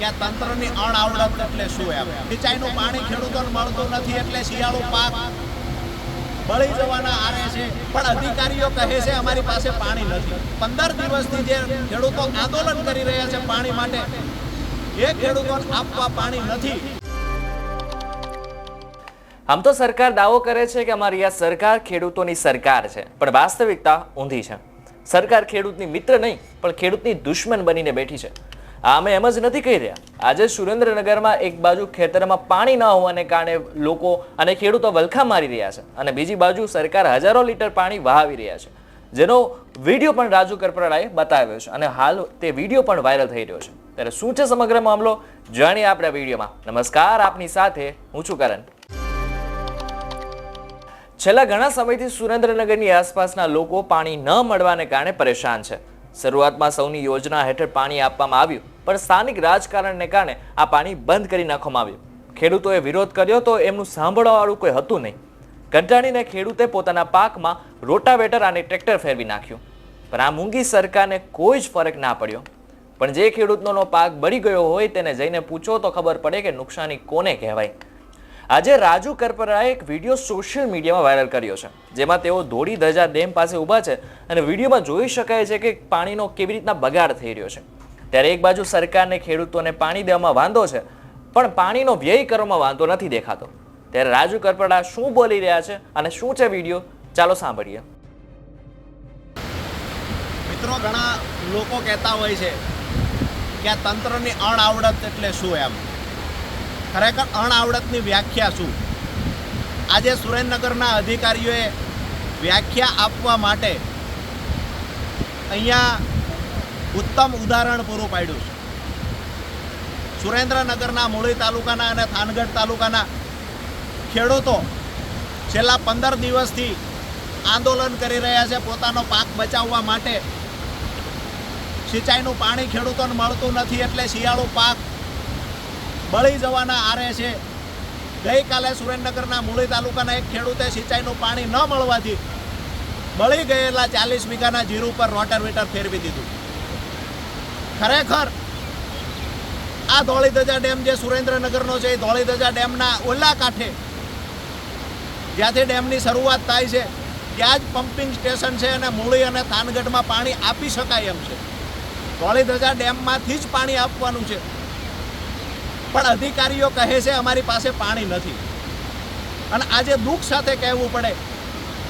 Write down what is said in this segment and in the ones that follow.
કે આ તંત્રની અણઆવડત એટલે શું એમ? સિંચાઈનું પાણી ખેડૂતોને મળતું નથી એટલે શિયાળુ પાક બળી જવાના આરે છે. પણ અધિકારીઓ કહે છે અમારી પાસે પાણી નથી. પંદર દિવસથી જે ખેડૂતો આંદોલન કરી રહ્યા છે પાણી માટે, એ ખેડૂતોને આપવા પાણી નથી. આમ તો સરકાર દાવો કરે છે કે અમારી આ સરકાર ખેડૂતોની સરકાર છે, પણ વાસ્તવિકતા ઊંધી છે. સરકાર ખેડૂતની મિત્ર નહીં, પણ ખેડૂતની દુશ્મન બનીને બેઠી છે. આ અમે એમ જ નથી કહી રહ્યા. આજે સુરેન્દ્રનગરમાં એક બાજુ ખેતરમાં પાણી ન હોવાને કારણે લોકો અને ખેડૂતો વલખા મારી રહ્યા છે અને બીજી બાજુ સરકાર હજારો લીટર પાણી વહાવી રહ્યા છે. જેનો વીડિયો પણ રાજુ કરપરાળાએ બતાવ્યો છે અને હાલ તે વીડિયો પણ વાયરલ થઈ રહ્યો છે. ત્યારે શું છે સમગ્ર મામલો જાણીએ આપણે વિડીયોમાં. નમસ્કાર, આપની સાથે હું છું કરણ. છેલ્લા ઘણા સમયથી સુરેન્દ્રનગરની આસપાસના લોકો પાણી ન મળવાને કારણે પરેશાન છે. શરૂઆતમાં સૌની યોજના હેઠળ પાણી આપવામાં આવ્યું. પણ સ્થાનિક રાજકારણને કારણે આ પાણી બંધ કરી નાખવામાં આવ્યું. ખેડૂતોએ વિરોધ કર્યો તો એમનું સાંભળવાવાળું કોઈ હતું નહીં. કંટાળીને ખેડૂતે પોતાના પાકમાં રોટાવેટર અને ટ્રેક્ટર ફેરવી નાખ્યું. પણ આ મૂંગી સરકારને કોઈ જ ફરક ના પડ્યો. પણ જે ખેડૂતનો પાક બળી ગયો હોય તેને જઈને પૂછો તો ખબર પડે કે નુકસાની કોને કહેવાય. આજે રાજુ કરપરાએ એક વીડિયો સોશિયલ મીડિયામાં વાયરલ કર્યો છે, જેમાં તેઓ ધોળી ધજા ડેમ પાસે ઊભા છે અને વિડીયોમાં જોઈ શકાય છે કે પાણીનો કેવી રીતના બગાડ થઈ રહ્યો છે. ત્યારે એક બાજુ સરકારને ખેડૂતોને પાણી દેવામાં વાંધો છે, પણ પાણીનો વ્યય કરવામાં વાંધો નથી દેખાતો. ત્યારે રાજુ કરપડા શું બોલી રહ્યા છે અને શું છે વીડિયો? ચાલો સાંભળીએ. મિત્રો, ઘણા લોકો કહેતા હોય છે કે આ તંત્રની અણઆવડત એટલે શું એમ? ખરેખર અણઆવડતની વ્યાખ્યા શું? આજે સુરેન્દ્રનગરના અધિકારીઓએ વ્યાખ્યા આપવા માટે અહીંયા ઉત્તમ ઉદાહરણ પૂરું પાડ્યું છે. સુરેન્દ્રનગરના મૂળી તાલુકાના અને થાનગઢ તાલુકાના ખેડૂતો છેલ્લા પંદર દિવસથી આંદોલન કરી રહ્યા છે. પોતાનો પાક બચાવવા માટે સિંચાઈનું પાણી ખેડૂતોને મળતું નથી એટલે શિયાળુ પાક બળી જવાના આરે છે. ગઈકાલે સુરેન્દ્રનગરના મૂળી તાલુકાના એક ખેડૂતે સિંચાઈનું પાણી ન મળવાથી બળી ગયેલા ચાલીસ વીઘાના જીરું પર રોટરવેટર ફેરવી દીધું. ખરેખર આ ધોળીધજા ડેમ જે સુરેન્દ્રનગરનો છે, એ ધોળીધજા ડેમના ઓલા કાંઠે જ્યાંથી ડેમની શરૂઆત થાય છે, ત્યાં જ પમ્પિંગ સ્ટેશન છે અને મૂળી અને થાનગઢમાં પાણી આપી શકાય એમ છે. ધોળીધજા ડેમમાંથી જ પાણી આપવાનું છે. પણ અધિકારીઓ કહે છે, અમારી પાસે પાણી નથી. અને આજે દુઃખ સાથે કહેવું પડે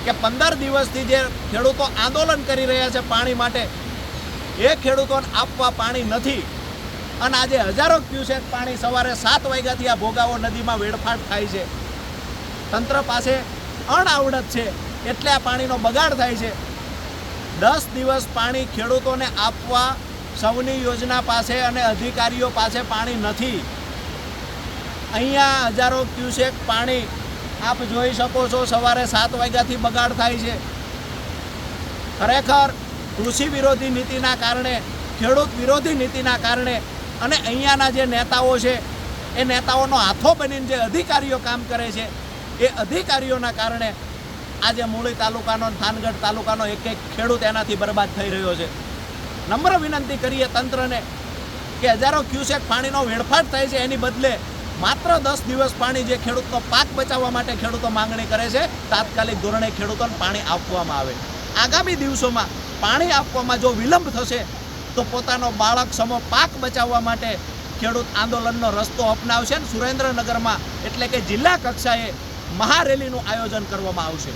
કે પંદર દિવસથી જે ખેડૂતો આંદોલન કરી રહ્યા છે પાણી માટે એ ખેડૂતોને આપવા પાણી નથી. અને આજે હજારો ક્યુસેક પાણી સવારે સાત વાગ્યાથી આ ભોગાવો નદીમાં વેડફાટ થાય છે. તંત્ર પાસે અણઆવડત છે એટલે આ પાણીનો બગાડ થાય છે. દસ દિવસ પાણી ખેડૂતોને આપવા સૌની યોજના પાસે અને અધિકારીઓ પાસે પાણી નથી. અહીંયા હજારો ક્યુસેક પાણી આપ જોઈ શકો છો સવારે સાત વાગ્યાથી બગાડ થાય છે. ખરેખર કૃષિ વિરોધી નીતિના કારણે, ખેડૂત વિરોધી નીતિના કારણે અને અહીંયાના જે નેતાઓ છે, એ નેતાઓનો હાથો બનીને જે અધિકારીઓ કામ કરે છે, એ અધિકારીઓના કારણે આજે મૂળી તાલુકાનો થાનગઢ તાલુકાનો એક એક ખેડૂત એનાથી બરબાદ થઈ રહ્યો છે. નમ્ર વિનંતી કરીએ તંત્રને કે હજારો ક્યુસેક પાણીનો વેડફાટ થાય છે, એની બદલે માત્ર દસ દિવસ પાણી જે ખેડૂતનો પાક બચાવવા માટે ખેડૂતો માંગણી કરે છે, તાત્કાલિક ધોરણે ખેડૂતોને પાણી આપવામાં આવે. આગામી દિવસોમાં પાણી આપવામાં જો વિલંબ થશે, તો પોતાનો બાળક સમો પાક બચાવવા માટે ખેડૂત આંદોલનનો રસ્તો અપનાવશે અને સુરેન્દ્રનગરમાં, એટલે કે જિલ્લા કક્ષાએ મહારેલીનું આયોજન કરવામાં આવશે.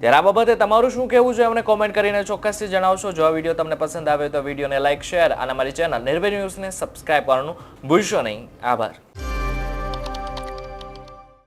ત્યારે આ બાબતે તમારું શું કહેવું છે, અમને કોમેન્ટ કરીને ચોક્કસથી જણાવશો. જો આ વીડિયો તમને પસંદ આવે તો વિડીયોને લાઇક શેર અને અમારી ચેનલ નિર્ભય ન્યૂઝને સબસ્ક્રાઇબ કરવાનું ભૂલશો નહીં. આભાર.